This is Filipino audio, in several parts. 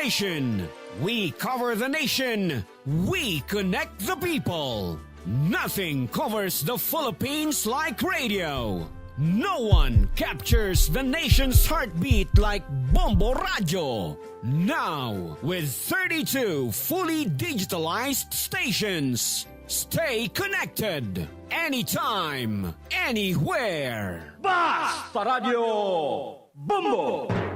information. We cover the nation. We connect the people. Nothing covers the Philippines like radio. No one captures the nation's heartbeat like Bombo Radio. Now, with 32 fully digitalized stations. Stay connected. Anytime, anywhere. Basta Radio Bombo!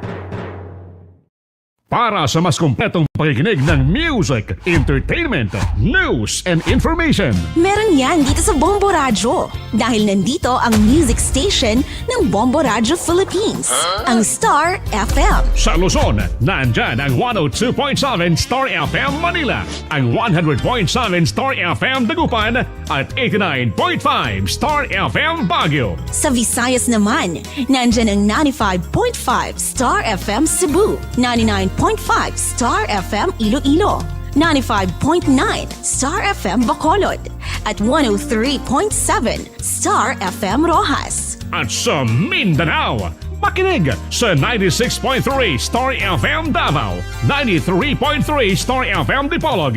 Para sa mas kumpletong pakikinig ng music, entertainment, news, and information. Meron yan dito sa Bombo Radyo. Dahil nandito ang music station ng Bombo Radyo Philippines. Ang Star FM. Sa Luzon, nandyan ang 102.7 Star FM Manila, ang 100.7 Star FM Dagupan, at 89.5 Star FM Baguio. Sa Visayas naman, nandyan ang 95.5 Star FM Cebu, 99.5 Star FM Iloilo, 95.9 Star FM Bacolod, at 103.7 Star FM Rojas. At sa Mindanao, makinig sa 96.3 Star FM Davao, 93.3 Star FM Dipolog,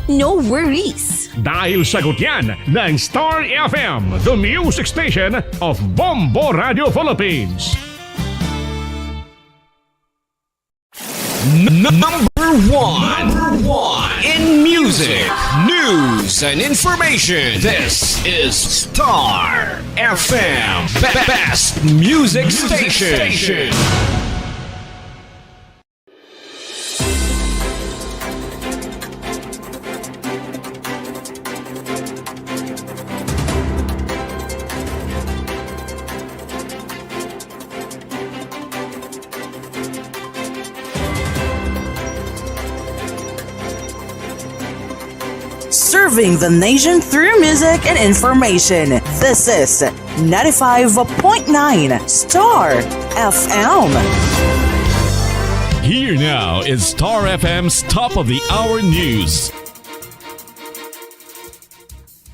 no worries. Dahil sagot yan ng Star FM, the music station of Bombo Radio Philippines. N- number one. Number one in music, news, and information. This is Star FM, Be- best music station. Serving the nation through music and information. This is 95.9 Star FM. Here now is Star FM's top of the hour news.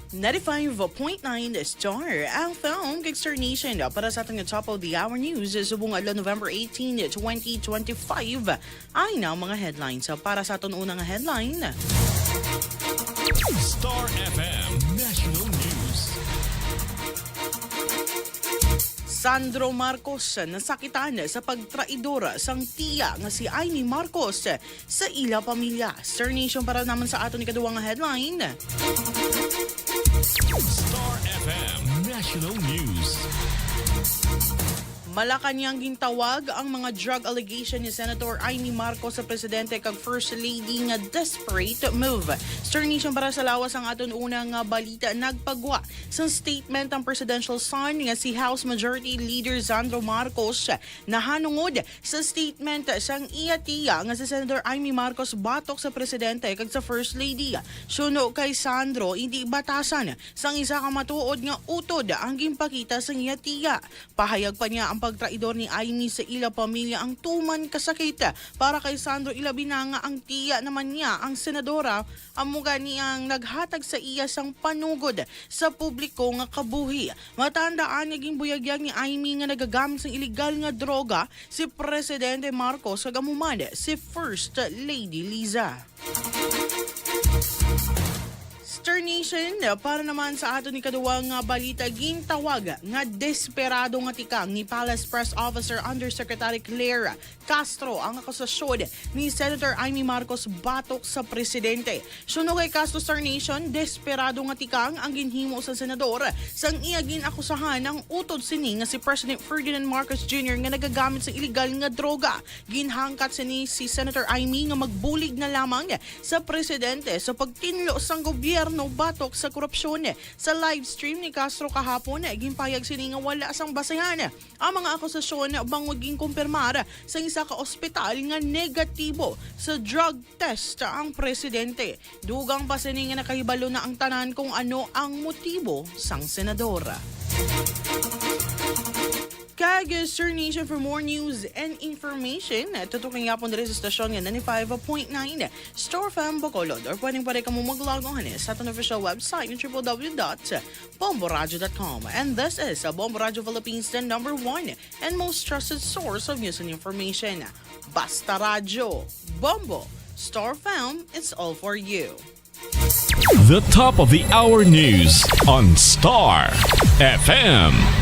95.9 Star FM Kickstar Nation para sa ating top of the hour news sa buong adlaw November 18, 2025 ay na mga headlines para sa ating unang headline. Star FM National News. Sandro Marcos nasakitan sa pagtraidor sang tiya nga si Amy Marcos sa ila pamilya. Star Nation para naman sa ato ni kaduwang headline. Star FM National News. Malakanyang gintawag ang mga drug allegation ni Senator Amy Marcos sa presidente kag First Lady nga desperate move. Star Nation para sa lawas ang aton unang nga balita nagpagwa sa statement ang presidential son nga si House Majority Leader Sandro Marcos nahanungod sa statement sang iya tiya nga si Senator Amy Marcos batok sa presidente kag sa First Lady. Suno kay Sandro hindi batasan sang isa ka matuod nga utod ang gimpakita sa iya tiya. Pahayag pa niya ang pagtraidor ni Amy sa ila pamilya ang tuman kasakit para kay Sandro ilabi na nga ang tiya naman niya ang senadora ang muga niyang naghatag sa iya sang panugod sa publiko nga kabuhi. Matandaan naging buyagyag ni Amy nga nagagamit sa illegal nga droga si Presidente Marcos kagamuman si First Lady Liza. Star Nation, para naman sa ato ni kaduwang nga balita, gintawag nga desperado nga tikang ni Palace Press Officer Undersecretary Claire Castro ang akusasyon ni Senator Amy Marcos batok sa presidente. Suno kay Castro Star Nation, desperado nga tikang ang ginhimo sa senador sang iya ginakusahan ng utod sini nga si President Ferdinand Marcos Jr. nga nagagamit sa illegal nga droga. Ginhangkat sini si Senator Amy nga magbulig na lamang sa presidente sa pagtinlo sang gobyerno gobyerno batok sa korupsyon. Sa live stream ni Castro kahapon, gimpayag sini nga wala sang basehan ang mga akusasyon bang maging kumpirmar sa isa ka ospital nga negatibo sa drug test ang presidente. Dugang pa sini nga nakahibalo na ang tanan kung ano ang motibo sang senadora. Kag Sir Nation for more news and information. Tutukin nga po na sa stasyon nga 95.9 Store Fam Bacolod or pwedeng pwede ka mo on sa ating official website ng www.bomboradio.com. And this is a Bombo Radio Philippines the number one and most trusted source of news and information. Basta Radio. Bombo. Star FM, it's all for you. The top of the hour news on Star FM.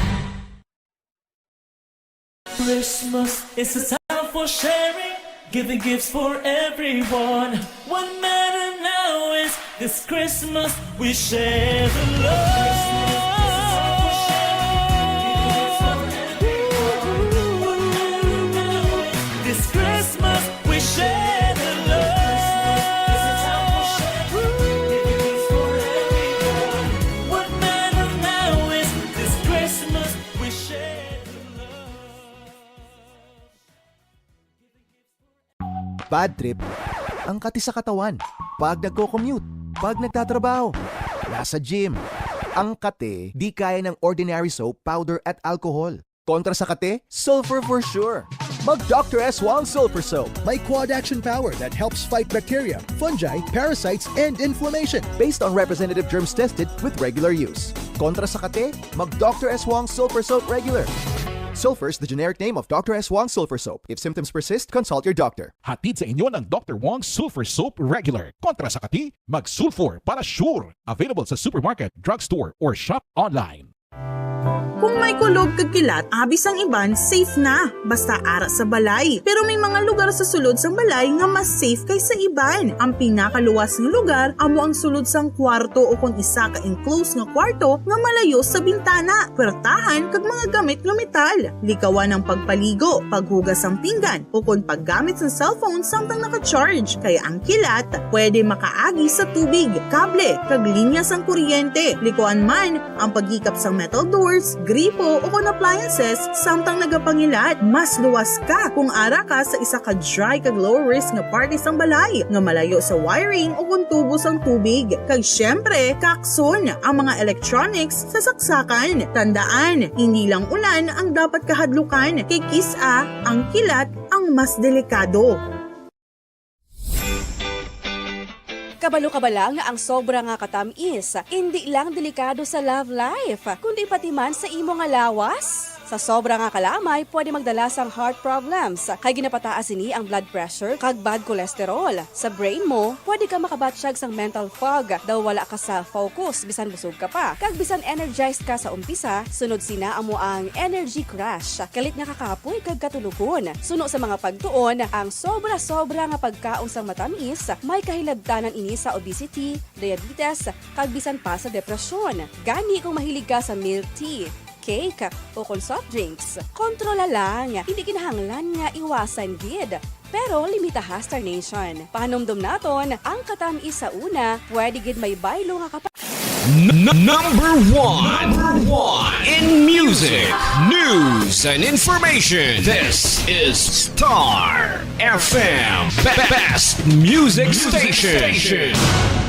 Christmas is a time for sharing, giving gifts for everyone. What matter now is this Christmas we share the love. Bad trip, ang kati sa katawan. Pag nagko-commute, pag nagtatrabaho, nasa gym. Ang kate, di kaya ng ordinary soap, powder at alcohol. Kontra sa kate, sulfur for sure. Mag Dr. S. Wong Sulfur Soap. May quad action power that helps fight bacteria, fungi, parasites, and inflammation. Based on representative germs tested with regular use. Kontra sa kate, mag Dr. S. Wong Sulfur Soap regular. Sulfur is the generic name of Dr. S. Wong Sulfur Soap. If symptoms persist, consult your doctor. Hatid sa inyo ng Dr. Wong Sulfur Soap Regular. Kontra sa kati, mag-sulfur para sure. Available sa supermarket, drugstore, or shop online. Kung may kulog kag kilat, abis ang iban, safe na. Basta ara sa balay. Pero may mga lugar sa sulod sang balay nga mas safe kaysa iban. Ang pinakaluwas ng lugar, amo ang sulod sang kwarto o kung isa ka enclosed nga kwarto nga malayo sa bintana. Pwertahan kag mga gamit nga metal. Likawan ang pagpaligo, paghugas ang pinggan, o kung paggamit ng cellphone samtang naka-charge. Kaya ang kilat, pwede makaagi sa tubig, kable, kag linya sang kuryente. Likuan man ang pagikap sang metal doors, gripo o kung appliances samtang nagapangilat. Mas luwas ka kung ara ka sa isa ka dry kag low risk nga party sang balay nga malayo sa wiring o kung tubo sang tubig. Kag syempre, kakson ang mga electronics sa saksakan. Tandaan, hindi lang ulan ang dapat kahadlukan. Kay kisa, ang kilat ang mas delikado. Kabalo-kabala nga ang sobra nga katamis, hindi lang delikado sa love life, kundi pati man sa imo nga lawas. Sa sobra nga kalamay, pwede magdala sang heart problems. Kay ginapataas ini ang blood pressure kag bad cholesterol. Sa brain mo, pwede ka makabatsyag sang mental fog daw wala ka sa focus bisan busog ka pa. Kag bisan energized ka sa umpisa, sunod sina amo ang energy crash. Kalit nga kakapoy kag katulugon. Suno sa mga pagtuon, ang sobra-sobra nga pagkaon sang matamis, may kahilabtanan ini sa obesity, diabetes, kag bisan pa sa depresyon. Gani kung mahilig ka sa milk tea, cake o kung soft drinks. Kontrola lang, hindi kinahanglan nga iwasan gid. Pero limitaha Star Nation. Panomdom naton, ang katamis sa una, pwede gid may baylo nga kapag number one. Number one in music, news, and information. This is Star FM. Be- best music station.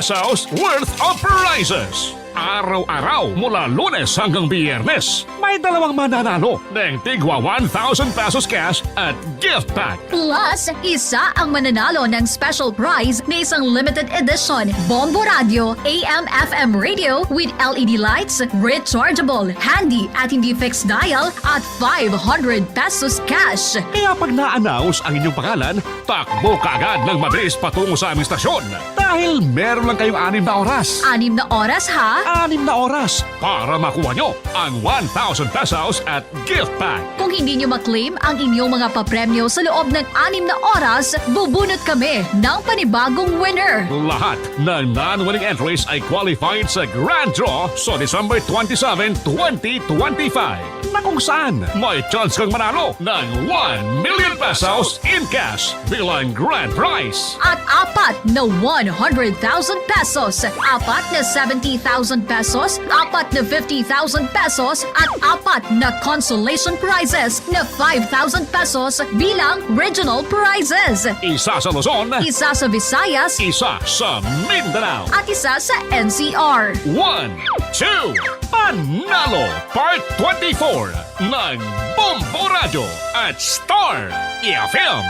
Pesos worth of prizes. Araw-araw mula lunes hanggang biyernes, may dalawang mananalo ng tigwa 1,000 pesos cash at gift pack. Plus, isa ang mananalo ng special prize na isang limited edition Bombo Radio AM/FM radio with LED lights, rechargeable, handy at hindi fixed dial at 500 pesos cash. Kaya pag na-announce ang inyong pangalan, takbo ka agad ng mabilis patungo sa aming stasyon. Dahil meron lang kayong anim na oras. Anim na oras ha? Anim na oras para makuha nyo ang 1,000 pesos at gift pack. Kung hindi nyo maklaim ang inyong mga papremyo sa loob ng anim na oras, bubunot kami ng panibagong winner. Lahat ng non-winning entries ay qualified sa Grand Draw sa December 27, 2025 na kung saan may chance kang manalo ng 1 million pesos in cash bilang grand prize. At apat na 100,000 pesos, apat na 70,000 pesos, apat na 50,000 pesos, at apat na consolation prizes na 5,000 pesos bilang regional prizes. Isa sa Luzon, Isa sa Visayas isa sa Mindanao. at isa sa NCR. 1, 2, Panalo Part 24 ng Bombo Radio at Star FM.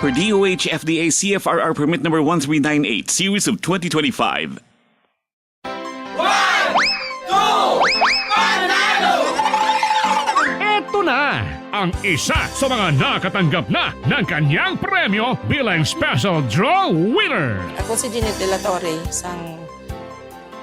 For DOH FDA CFRR permit number 1398, series of 2025. Ang isa sa mga nakatanggap na ng kanyang premyo bilang special draw winner. Ako si Jeanette De La Torre, isang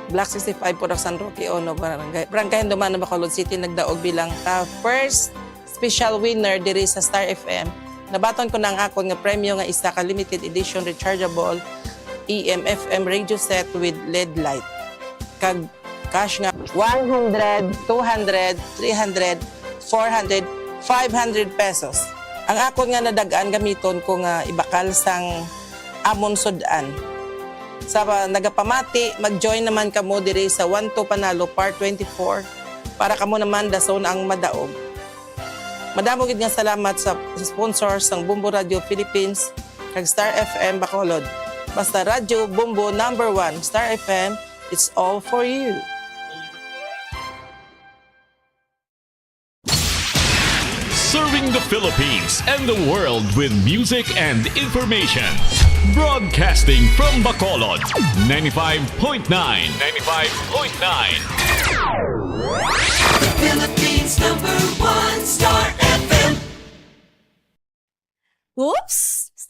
Black 65 po San Roque Ono, Barangay, Barangay Duman, Bacolod City, nagdaog bilang ka first special winner diri sa Star FM. Nabaton ko na ang akon nga premyo nga isa ka limited edition rechargeable EM-FM radio set with LED light. Kag cash nga 100, 200, 300, 400, 500 pesos. Ang akon nga nadagaan gamiton ko nga ibakal sang amon sudan. Sa nagapamati, mag-join naman kamo diri sa 1 to Panalo Part 24 para kamo naman dason ang madaog. Madamo gid nga salamat sa sa sponsors ng Bumbo Radio Philippines kag Star FM Bacolod. Basta radyo Bumbo number 1 Star FM, it's all for you. Serving the Philippines and the world with music and information. Broadcasting from Bacolod, 95.9. 95.9. Philippines number one Star FM. Oops!